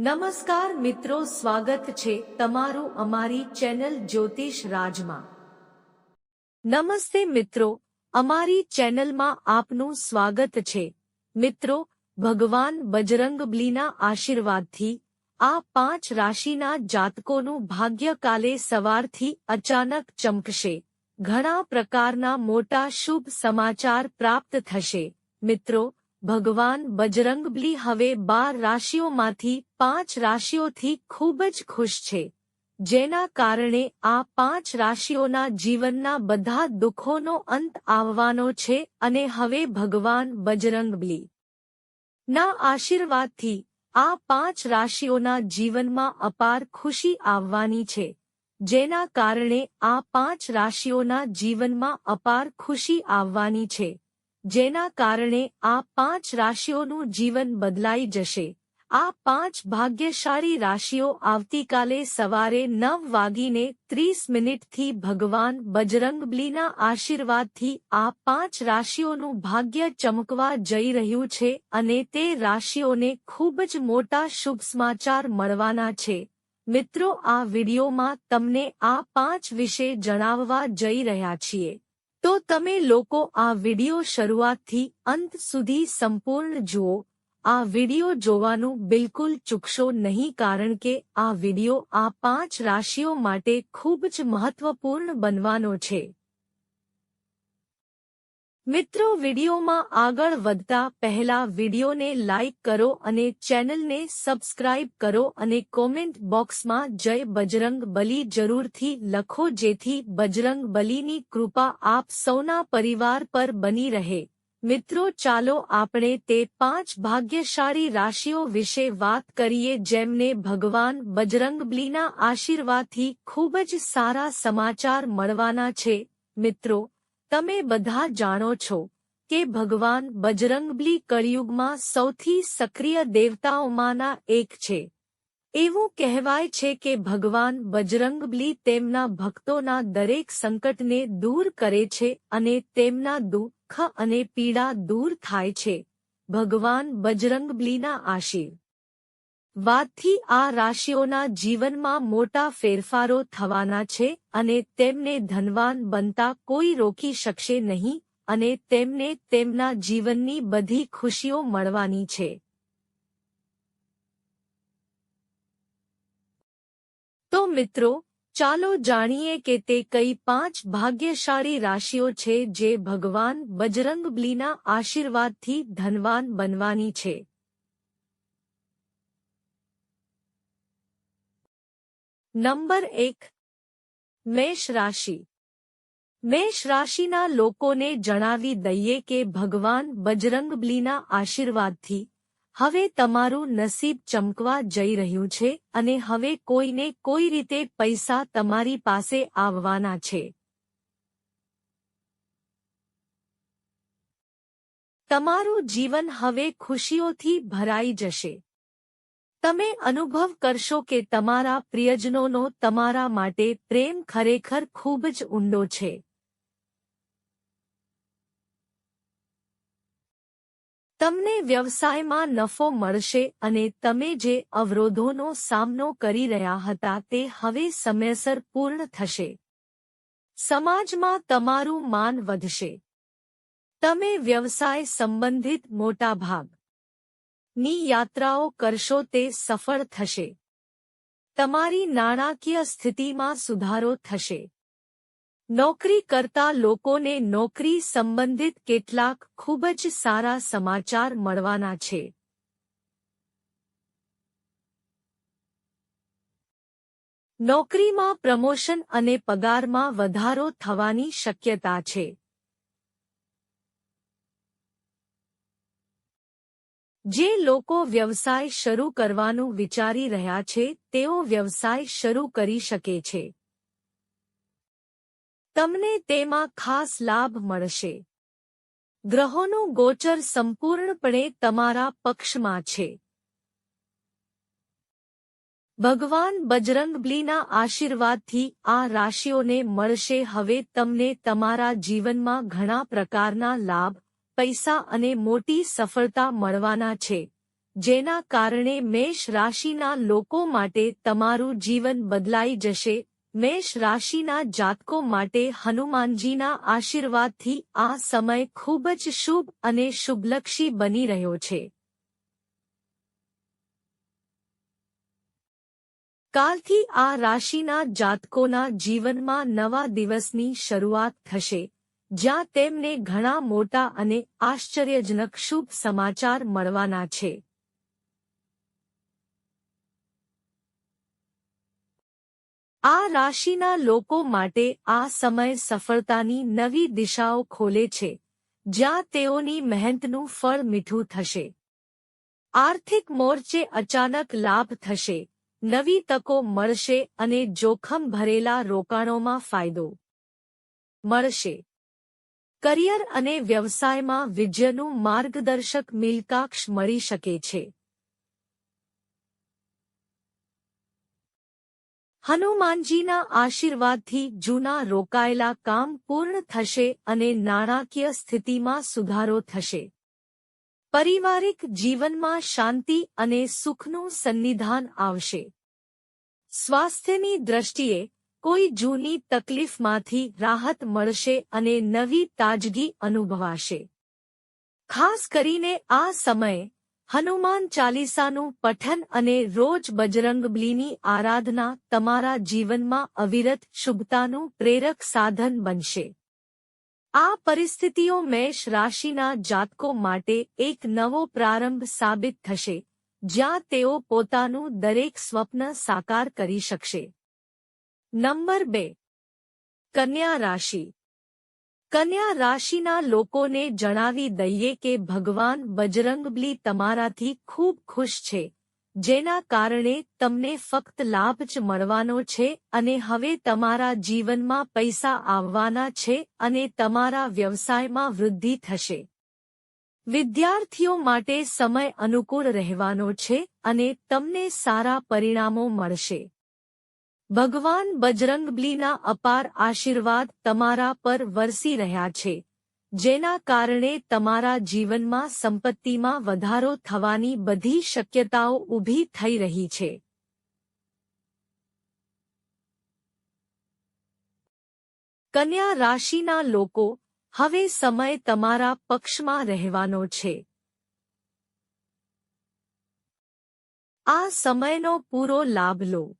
નમસ્કાર મિત્રો, સ્વાગત છે તમારું અમારી ચેનલ જ્યોતિષ રાજમાં. નમસ્તે મિત્રો, અમારી ચેનલમાં આપનું સ્વાગત છે. મિત્રો, ભગવાન બજરંગબલીના આશીર્વાદથી, આ પાંચ રાશિના જાતકોનું ભાગ્ય કાલે સવારથી અચાનક ચમકશે. ઘણા પ્રકારના મોટા શુભ સમાચાર પ્રાપ્ત થશે. મિત્રો ભગવાન બજરંગબલી હવે બાર રાશિઓમાંથી પાંચ રાશિઓથી ખૂબ જ ખુશ છે, જેના કારણે આ પાંચ રાશિઓના જીવનના બધા દુઃખોનો અંત આવવાનો છે અને હવે ભગવાન બજરંગબલી ના આશીર્વાદથી આ પાંચ રાશિઓના જીવનમાં અપાર ખુશી આવવાની છે, જેના કારણે આ પાંચ રાશિઓના જીવનમાં અપાર ખુશી આવવાની છે. જેના કારણે આ પાંચ રાશિઓનું જીવન બદલાઈ જશે. આ પાંચ ભાગ્યશાળી રાશિઓ આવતીકાલે સવારે નવ વાગીને ત્રીસ મિનિટથી ભગવાન બજરંગબલીના આશીર્વાદથી આ પાંચ રાશિઓનું ભાગ્ય ચમકવા જઈ રહ્યું છે અને તે રાશિઓને ખૂબ જ મોટા શુભ સમાચાર મળવાના છે. મિત્રો, આ વિડીયોમાં તમને આ પાંચ વિશે જણાવવા જઈ રહ્યા છીએ. તો તમે લોકો આ વિડિયો શરૂઆતથી અંત સુધી સંપૂર્ણ જુઓ. આ વિડિયો જોવાનું બિલકુલ ચૂકશો નહીં કારણ કે આ વિડિયો આ પાંચ રાશિઓ માટે ખૂબ જ મહત્વપૂર્ણ બનવાનો છે. મિત્રો, વિડીયોમાં આગળ વધતા પહેલા વિડીયોને લાઇક કરો અને ચેનલને સબસ્ક્રાઇબ કરો અને કોમેન્ટ બોક્સમાં જય બજરંગ બલી જરૂરથી લખો જેથી બજરંગ બલીની કૃપા આપ સૌના પરિવાર પર બની રહે. મિત્રો, ચાલો આપણે તે પાંચ ભાગ્યશાળી રાશિઓ વિશે વાત કરીએ જેમને ભગવાન બજરંગબલીના આશીર્વાદથી ખૂબ જ સારા સમાચાર મળવાના છે. મિત્રો તમે બધા જાણો છો કે ભગવાન બજરંગબલી કળિયુગમાં સૌથી સક્રિય દેવતાઓમાંના એક છે. એવું કહેવાય છે કે ભગવાન બજરંગબલી તેમના ભક્તોના દરેક સંકટને દૂર કરે છે અને તેમના દુઃખ અને પીડા દૂર થાય છે. ભગવાન બજરંગબલીના આશીર્ વાતથી આ રાશિઓના જીવનમાં મોટા ફેરફારો થવાના છે અને તેમને ધનવાન બનતા કોઈ રોકી શકશે નહીં અને તેમને તેમના જીવનની બધી ખુશીઓ મળવાની છે. તો મિત્રો, ચાલો જાણીએ કે તે કઈ પાંચ ભાગ્યશાળી રાશિઓ છે જે ભગવાન બજરંગબલીના આશીર્વાદથી ધનવાન બનવાની છે. નંબર એક, મેષ રાશિ. મેષ રાશિના લોકોને જણાવી દઈએ કે ભગવાન બજરંગબલીના આશીર્વાદથી હવે તમારું નસીબ ચમકવા જઈ રહ્યું છે અને હવે કોઈને કોઈ રીતે પૈસા તમારી પાસે આવવાના છે. તમારું જીવન હવે ખુશીઓથી ભરાઈ જશે. તમે અનુભવ કરશો કે તમારા પ્રિયજનોનો તમારા માટે પ્રેમ ખરેખર ખૂબ જ ઊંડો છે. તમને વ્યવસાયમાં નફો મળશે અને તમે જે અવરોધોનો સામનો કરી રહ્યા હતા તે હવે સમયસર પૂર્ણ થશે. સમાજમાં તમારું માન વધશે. તમે વ્યવસાય સંબંધિત મોટા ભાગ ની યાત્રાઓ કરશો તે સફળ થશે. તમારી નાણાકીય સ્થિતિમાં સુધારો થશે. નોકરી કરતા લોકોને નોકરી સંબંધિત કેટલાક ખૂબ જ સારા સમાચાર મળવાના છે. નોકરીમાં પ્રમોશન અને પગારમાં વધારો થવાની શક્યતા છે. જે લોકો વ્યવસાય શરૂ કરવાનું વિચારી રહ્યા છે, તેઓ વ્યવસાય શરૂ કરી શકે છે. તમને તેમાં ખાસ લાભ મળશે. ગ્રહોનું ગોચર સંપૂર્ણપણે તમારા પક્ષમાં છે. ભગવાન બજરંગબલીના આશીર્વાદથી આ રાશિઓને મળશે. હવે તમને તમારા જીવનમાં ઘણા પ્રકારના લાભ પૈસા અને મોટી સફળતા મળવાના છે, જેના કારણે મેષ રાશિના લોકો માટે તમારું જીવન બદલાઈ જશે. મેષ રાશિના જાતકો માટે હનુમાનજીના આશીર્વાદથી આ સમય ખૂબ જ શુભ અને શુભલક્ષી બની રહ્યો છે. કાલથી આ રાશિના જાતકોના જીવનમાં નવા દિવસની શરૂઆત થશે. જ્યાં તેમને ઘણા મોટા અને આશ્ચર્યજનક શુભ સમાચાર મળવાના છે. આ રાશિના લોકો માટે આ સમય સફળતાની નવી દિશાઓ ખોલે છે, જ્યાં તેઓની મહેનતનું ફળ મીઠું થશે. આર્થિક મોરચે અચાનક લાભ થશે, નવી તકો મળશે અને જોખમ ભરેલા રોકાણોમાં ફાયદો મળશે. કરિયર અને વ્યવસાયમાં વિજયનું માર્ગદર્શક મિલકાક્ષ મળી શકે છે. હનુમાનજીના આશીર્વાદથી જૂના રોકાયેલા કામ પૂર્ણ થશે અને નાણાકીય સ્થિતિમાં સુધારો થશે. પારિવારિક જીવનમાં શાંતિ અને સુખનું સન્નિધાન આવશે. સ્વાસ્થ્યની દ્રષ્ટિએ કોઈ જૂની તકલીફમાંથી રાહત મળશે અને નવી તાજગી અનુભવાશે. ખાસ કરીને આ સમયે, હનુમાન ચાલીસાનું પઠન અને રોજ બજરંગબલીની આરાધના તમારા જીવનમાં અવિરત શુભતાનું પ્રેરક સાધન બનશે. આ પરિસ્થિતિઓ મેષ રાશિના જાતકો માટે એક નવો પ્રારંભ સાબિત થશે, જ્યાં તેઓ પોતાનું દરેક સ્વપ્ન સાકાર કરી શકશે. નંબર બે. કન્યા રાશિ. કન્યા રાશિના લોકોને જણાવી દઈએ કે ભગવાન બજરંગબલી તમારાથી ખૂબ ખુશ છે, જેના કારણે તમને ફક્ત લાભ જ મળવાનો છે અને હવે તમારા જીવનમાં પૈસા આવવાના છે અને તમારા વ્યવસાયમાં વૃદ્ધિ થશે. વિદ્યાર્થીઓ માટે સમય અનુકૂળ રહેવાનો છે અને તમને સારા પરિણામો મળશે. ભગવાન બજરંગબલીના અપાર આશીર્વાદ તમારા પર વરસી રહ્યા છે, જેના કારણે તમારા જીવનમાં સંપત્તિમાં વધારો થવાની બધી શક્યતાઓ ઊભી થઈ રહી છે. કન્યા રાશિના લોકો, હવે સમય તમારા પક્ષમાં રહેવાનો છે. આ સમયનો પૂરો લાભ લો.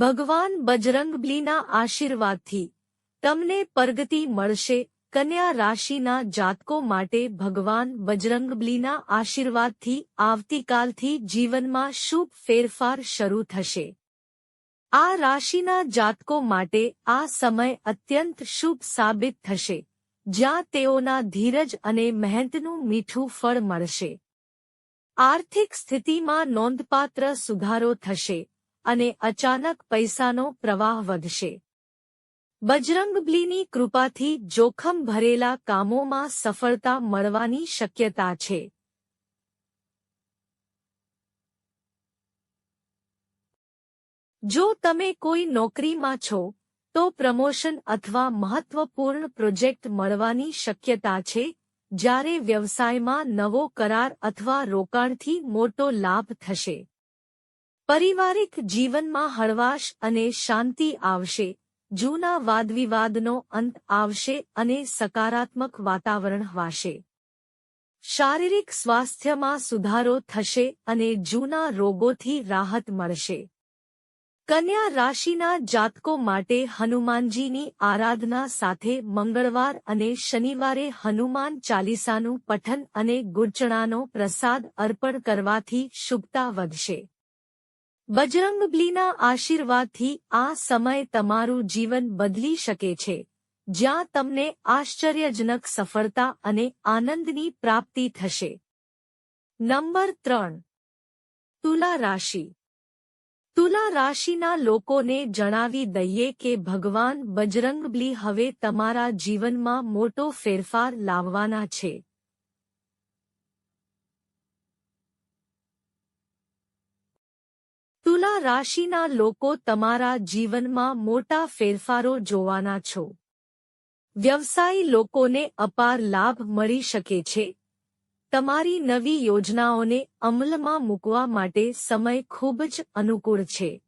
ભગવાન બજરંગબલીના આશીર્વાદથી તમને પ્રગતિ મળશે. કન્યા રાશિના જાતકો માટે ભગવાન બજરંગબલીના આશીર્વાદથી આવતીકાલથી જીવનમાં શુભ ફેરફાર શરૂ થશે. આ રાશિના જાતકો માટે આ સમય અત્યંત શુભ સાબિત થશે. જ્યાં તેઓના ધીરજ અને મહેનતનું મીઠું ફળ મળશે. આર્થિક સ્થિતિમાં નોંધપાત્ર સુધારો થશે. અને અચાનક પૈસાનો પ્રવાહ વધશે. બજરંગબલીની કૃપાથી જોખમ ભરેલા કામોમાં સફળતા મળવાની શક્યતા છે. જો તમે કોઈ નોકરીમાં છો, તો પ્રમોશન અથવા મહત્વપૂર્ણ પ્રોજેક્ટ મળવાની શક્યતા છે, જ્યારે વ્યવસાયમાં નવો કરાર અથવા રોકાણથી મોટો લાભ થશે. પારિવારિક જીવનમાં હળવાશ અને શાંતિ આવશે, જૂના વાદવિવાદનો અંત આવશે અને સકારાત્મક વાતાવરણ હવાશે શારીરિક સ્વાસ્થ્યમાં સુધારો થશે અને જૂના રોગોથી રાહત મળશે. કન્યા રાશિના જાતકો માટે હનુમાનજીની આરાધના સાથે મંગળવાર અને શનિવારે હનુમાન ચાલીસાનું પઠન અને ગુર્ચણાનો પ્રસાદ અર્પણ કરવાથી શુભતા વધશે. બજરંગબલીના આશીર્વાદથી આ સમય તમારું જીવન બદલી શકે છે, જ્યાં તમને આશ્ચર્યજનક સફળતા અને આનંદની પ્રાપ્તિ થશે. નંબર ત્રણ. તુલા રાશિ. તુલા રાશિના લોકોને જણાવી દઈએ કે ભગવાન બજરંગબલી હવે તમારા જીવનમાં મોટો ફેરફાર લાવવાના છે. તુલા રાશિના લોકો તમારા જીવનમાં મોટા ફેરફારો જોવાના છો. વ્યવસાયી લોકોને અપાર લાભ મળી શકે છે. તમારી નવી યોજનાઓને અમલમાં મૂકવા માટે સમય ખૂબ જ અનુકૂળ છે.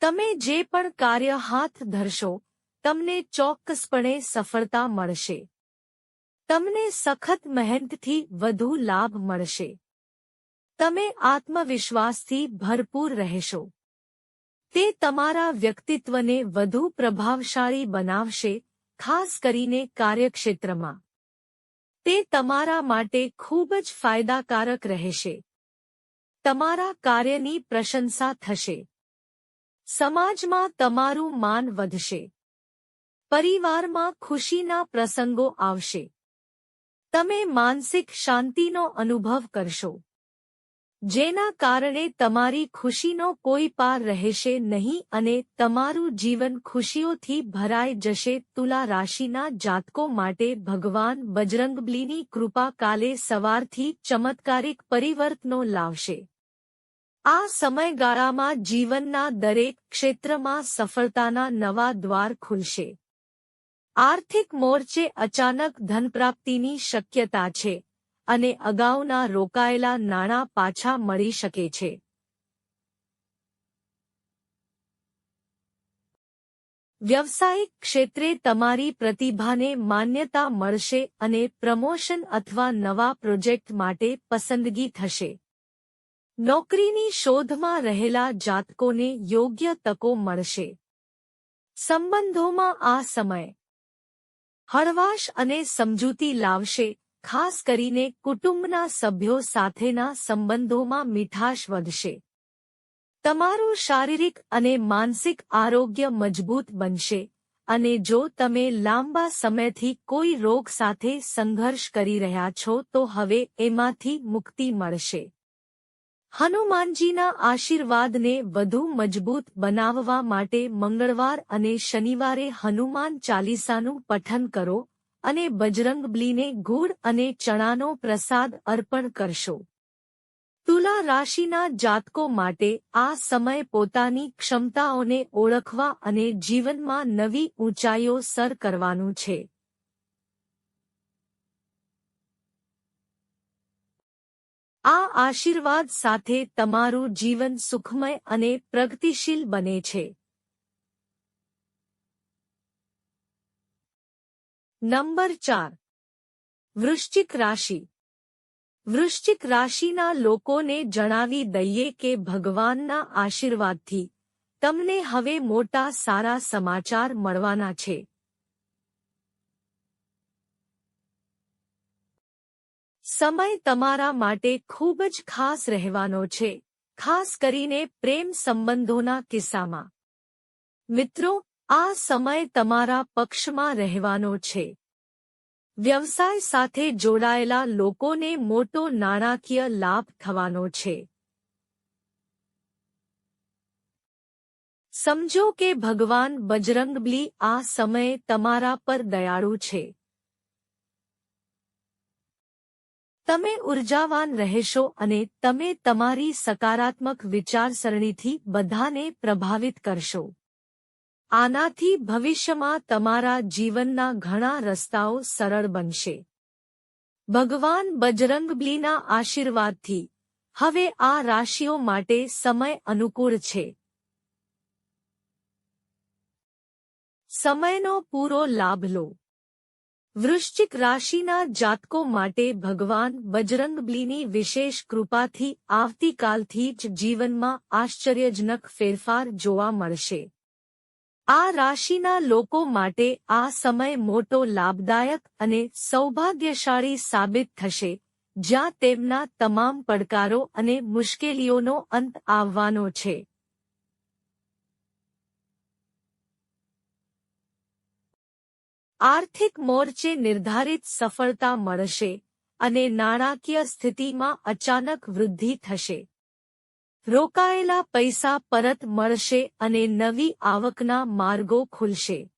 તમે જે પણ કાર્ય હાથ ધરશો, તમને ચોક્કસપણે સફળતા મળશે. તમને સખત મહેનતથી વધુ લાભ મળશે. તમે આત્મવિશ્વાસથી ભરપૂર રહેશો. તે તમારા વ્યક્તિત્વને વધુ પ્રભાવશાળી બનાવશે, ખાસ કરીને કાર્યક્ષેત્રમાં. તે તમારા માટે ખૂબ જ ફાયદાકારક રહેશે. તમારા કાર્યની પ્રશંસા થશે. સમાજમાં તમારું માન વધશે. પરિવારમાં ખુશીના પ્રસંગો આવશે. તમે માનસિક શાંતિનો અનુભવ કરશો. જેના કારણે તમારી ખુશીનો કોઈ પાર રહેશે નહીં અને તમારું જીવન ખુશીઓથી ભરાઈ જશે. તુલા રાશિના જાતકો માટે ભગવાન બજરંગબલીની કૃપા કાલે સવારથી ચમત્કારિક પરિવર્તનો લાવશે. આ સમયગાળામાં જીવનના દરેક ક્ષેત્રમાં સફળતાના નવા દ્વાર ખુલશે. આર્થિક મોરચે અચાનક ધનપ્રાપ્તિની શક્યતા છે અને અગાઉના રોકાયેલા નાણાં પાછા મળી શકે છે. વ્યવસાયિક ક્ષેત્રે તમારી પ્રતિભાને માન્યતા મળશે અને પ્રમોશન અથવા નવા પ્રોજેક્ટ માટે પસંદગી થશે. નોકરીની શોધમાં રહેલા જાતકોને યોગ્ય તકો મળશે. સંબંધોમાં આ સમય હળવાશ અને સમજૂતી લાવશે, ખાસ કરીને કુટુંબના સભ્યો સાથેના સંબંધોમાં મીઠાશ વધશે. તમારું શારીરિક અને માનસિક આરોગ્ય મજબૂત બનશે, અને જો તમે લાંબા સમયથી કોઈ રોગ સાથે સંઘર્ષ કરી રહ્યા છો તો હવે એમાંથી મુક્તિ મળશે. હનુમાનજીના આશીર્વાદને વધુ મજબૂત બનાવવા માટે મંગળવાર અને શનિવારે હનુમાન ચાલીસાનું પઠન કરો અને બજરંગબલીને ગુડ અને ચણાનો પ્રસાદ અર્પણ કરશો. તુલા રાશિના જાતકો માટે આ સમય પોતાની ક્ષમતાઓને ઓળખવા અને જીવનમાં નવી ઊંચાઈઓ સર કરવાનું છે. આ આશીર્વાદ સાથે તમારું જીવન સુખમય અને પ્રગતિશીલ બને છે. નંબર ચાર. વૃશ્ચિક રાશિ. વૃશ્ચિક રાશિના લોકોને જણાવી દઈએ કે ભગવાનના આશીર્વાદથી તમને હવે મોટા સારા સમાચાર મળવાના છે. સમય તમારા માટે ખૂબ જ ખાસ રહેવાનો છે, ખાસ કરીને પ્રેમ સંબંધોના કિસ્સામાં. મિત્રો, આ સમય તમારા પક્ષમાં રહેવાનો છે. વ્યવસાય સાથે જોડાયેલા લોકોને મોટો નાણાકીય લાભ થવાનો છે. સમજો કે ભગવાન બજરંગબલી આ સમયે તમારા પર દયાળુ છે. તમે ઉર્જાવાન રહેશો અને તમે તમારી સકારાત્મક વિચારસરણીથી બધાને પ્રભાવિત કરશો. આનાથી ભવિષ્યમાં તમારા જીવનના ઘણા રસ્તાઓ સરળ બનશે. ભગવાન બજરંગબલીના આશીર્વાદથી, હવે આ રાશિઓ માટે સમય અનુકૂળ છે. સમયનો પૂરો લાભ લો. વૃશ્ચિક રાશિના જાતકો માટે ભગવાન બજરંગબલીની વિશેષ કૃપાથી આવતીકાલથી જ જીવનમાં આશ્ચર્યજનક ફેરફાર જોવા મળશે. આ રાશિના લોકો માટે આ સમય મોટો લાભદાયક અને સૌભાગ્યશાળી સાબિત થશે, જ્યાં તેમના તમામ પડકારો અને મુશ્કેલીઓનો અંત આવવાનો છે. આર્થિક મોરચે નિર્ધારિત સફળતા મળશે અને નાણાકીય સ્થિતિમાં અચાનક વૃદ્ધિ થશે. રોકાયેલા પૈસા પરત મળશે અને નવી આવકના માર્ગો ખુલશે.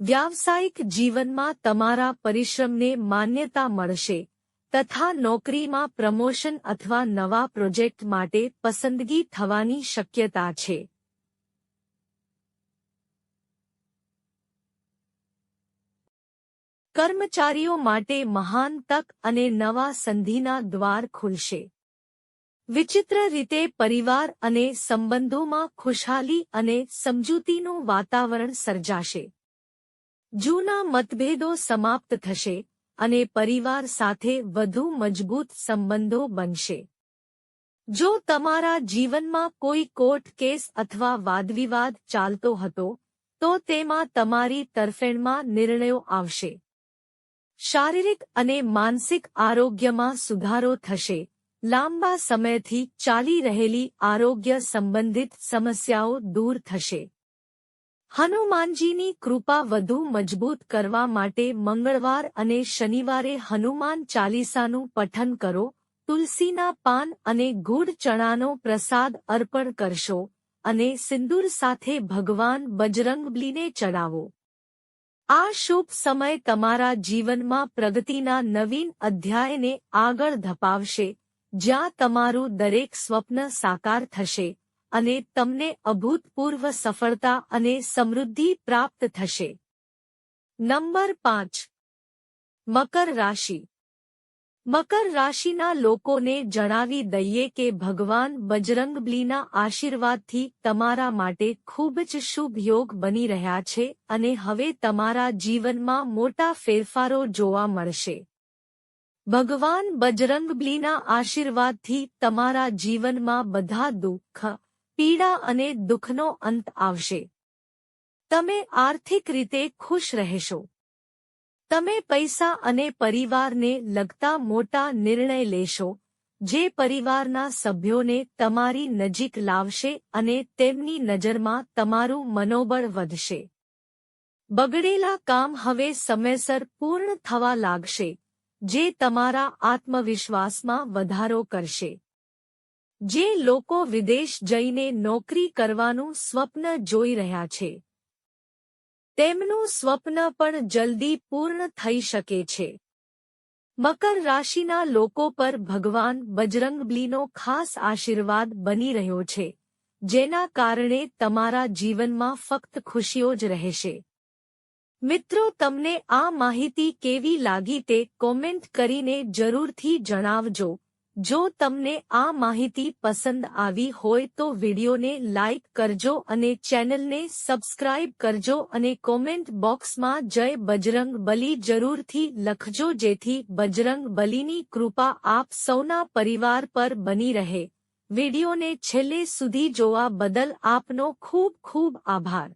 વ્યાવસાયિક જીવનમાં તમારા પરિશ્રમને માન્યતા મળશે તથા નોકરીમાં પ્રમોશન અથવા નવા પ્રોજેક્ટ માટે પસંદગી થવાની શક્યતા છે. કર્મચારીઓ માટે મહાન તક અને નવા સંધિના દ્વાર ખુલશે. વિચિત્ર રીતે પરિવાર અને સંબંધોમાં ખુશહાલી અને સમજૂતીનું વાતાવરણ સર્જાશે. જૂના મતભેદો સમાપ્ત થશે અને પરિવાર સાથે વધુ મજબૂત સંબંધો બનશે. જો તમારા જીવનમાં કોઈ કોર્ટ કેસ અથવા વાદવિવાદ ચાલતો હતો, તો તેમાં તમારી તરફેણમાં નિર્ણયો આવશે. શારીરિક અને માનસિક આરોગ્યમાં સુધારો થશે. લાંબા સમયથી ચાલી રહેલી આરોગ્ય સંબંધિત સમસ્યાઓ દૂર થશે. હનુમાનજીની કૃપા વધુ મજબૂત કરવા માટે મંગળવાર અને શનિવારે હનુમાન ચાલીસાનું પઠન કરો, તુલસીના પાન અને ગૂઢ ચણાનો પ્રસાદ અર્પણ કરશો અને સિંદૂર સાથે ભગવાન બજરંગબલીને ચડાવો. આ શુભ સમય તમારા જીવનમાં પ્રગતિના નવીન અધ્યાયને આગળ ધપાવશે, જ્યાં તમારું દરેક સ્વપ્ન સાકાર થશે અને તમને અભૂતપૂર્વ સફળતા અને સમૃદ્ધિ પ્રાપ્ત થશે. નંબર પાંચ. મકર રાશિ. મકર રાશિના લોકોને જણાવી દઈએ કે ભગવાન બજરંગબલીના આશીર્વાદથી તમારા માટે ખૂબ જ શુભ યોગ બની રહ્યા છે અને હવે તમારા જીવનમાં મોટા ફેરફારો જોવા મળશે. ભગવાન બજરંગબલીના આશીર્વાદથી તમારા જીવનમાં બધા દુઃખ, પીડા અને દુઃખનો અંત આવશે. તમે આર્થિક રીતે ખુશ રહેશો. તમે પૈસા અને પરિવારને લગતા મોટા નિર્ણય લેશો, જે પરિવારના સભ્યોને તમારી નજીક લાવશે અને તેમની નજરમાં તમારું મનોબળ વધશે. બગડેલા કામ હવે સમયસર પૂર્ણ થવા લાગશે, જે તમારા આત્મવિશ્વાસમાં વધારો કરશે. જે લોકો વિદેશ જઈને નોકરી કરવાનું સ્વપ્ન જોઈ રહ્યા છે. તેમનું સ્વપ્ન પણ જલ્દી પૂર્ણ થઈ શકે છે. મકર રાશિના લોકો પર ભગવાન બજરંગબલીનો ખાસ આશીર્વાદ બની રહ્યો છે, જેના કારણે તમારા જીવનમાં ફક્ત ખુશીઓ જ રહેશે. મિત્રો, તમને આ માહિતી કેવી લાગી તે કોમેન્ટ કરીને જરૂરથી જણાવજો. જો તમને આ માહિતી પસંદ આવી હોય તો વિડીયોને લાઇક કરજો અને ચેનલને સબસ્ક્રાઇબ કરજો અને કોમેન્ટ બોક્સમાં જય બજરંગ બલી જરૂરથી લખજો જેથી બજરંગ બલીની કૃપા આપ સૌના પરિવાર પર બની રહે. વિડીયોને છેલ્લે સુધી જોવા બદલ આપનો ખૂબ ખૂબ આભાર.